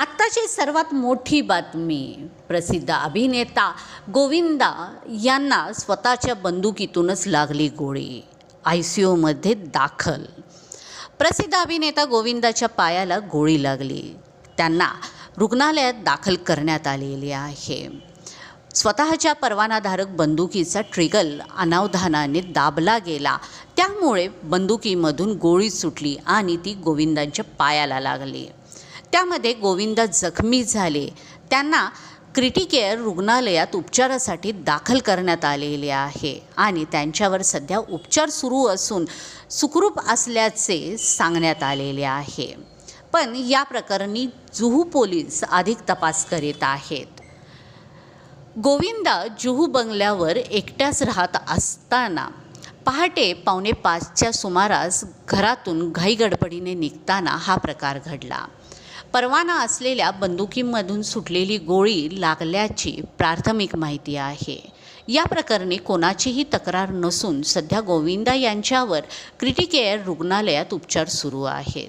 आत्ताची सर्वात मोठी बातमी प्रसिद्ध अभिनेता गोविंदा यांना स्वतःच्या बंदुकीतूनच लागली गोळी आय सी यूमध्ये दाखल. प्रसिद्ध अभिनेता गोविंदाच्या पायाला गोळी लागली. त्यांना रुग्णालयात दाखल करण्यात आलेली आहे. स्वतःच्या परवानाधारक बंदुकीचा ट्रिगल अनावधानाने दाबला गेला. त्यामुळे बंदुकीमधून गोळी सुटली आणि ती गोविंदांच्या पायाला लागली. त्यामध्ये गोविंदा जखमी झाले. त्यांना क्रिटिकेअर रुग्णालयात उपचारासाठी दाखल करण्यात आलेले आहे. आणि त्यांच्यावर सध्या उपचार सुरू असून सुखरूप असल्याचे सांगण्यात आलेले आहे. पण या प्रकरणी जुहू पोलीस अधिक तपास करीत आहेत. गोविंदा जुहू बंगल्यावर एकट्याच राहत असताना पहाटे पावणे पाचच्या सुमारास घरातून घाईगडबडीने निघताना हा प्रकार घडला. परवाना असलेल्या बंदुकीमधून सुटलेली गोळी लागल्याची प्राथमिक माहिती आहे. या प्रकरणी कोणाचीही तक्रार नसून सध्या गोविंदा यांच्यावर क्रिटिकेअर रुग्णालयात उपचार सुरू आहेत.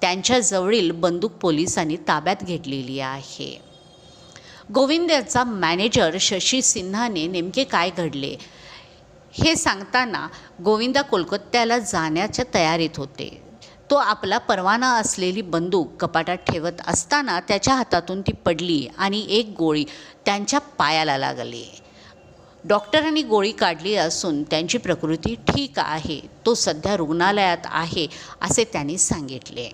त्यांच्याजवळील बंदूक पोलिसांनी ताब्यात घेतलेली आहे. गोविंदाचा मॅनेजर शशी सिन्हाने नेमके काय घडले हे सांगताना गोविंदा कोलकात्याला जाण्याच्या तयारीत होते. तो आपला परवाना असलेली बंदूक कपाटात ठेवत असताना त्याच्या हातातून ती पडली आणि एक गोळी त्यांच्या पायाला लागली. डॉक्टरांनी गोळी काढली असून त्यांची प्रकृती ठीक आहे तो सध्या रुग्णालयात आहे असे त्यांनी सांगितले.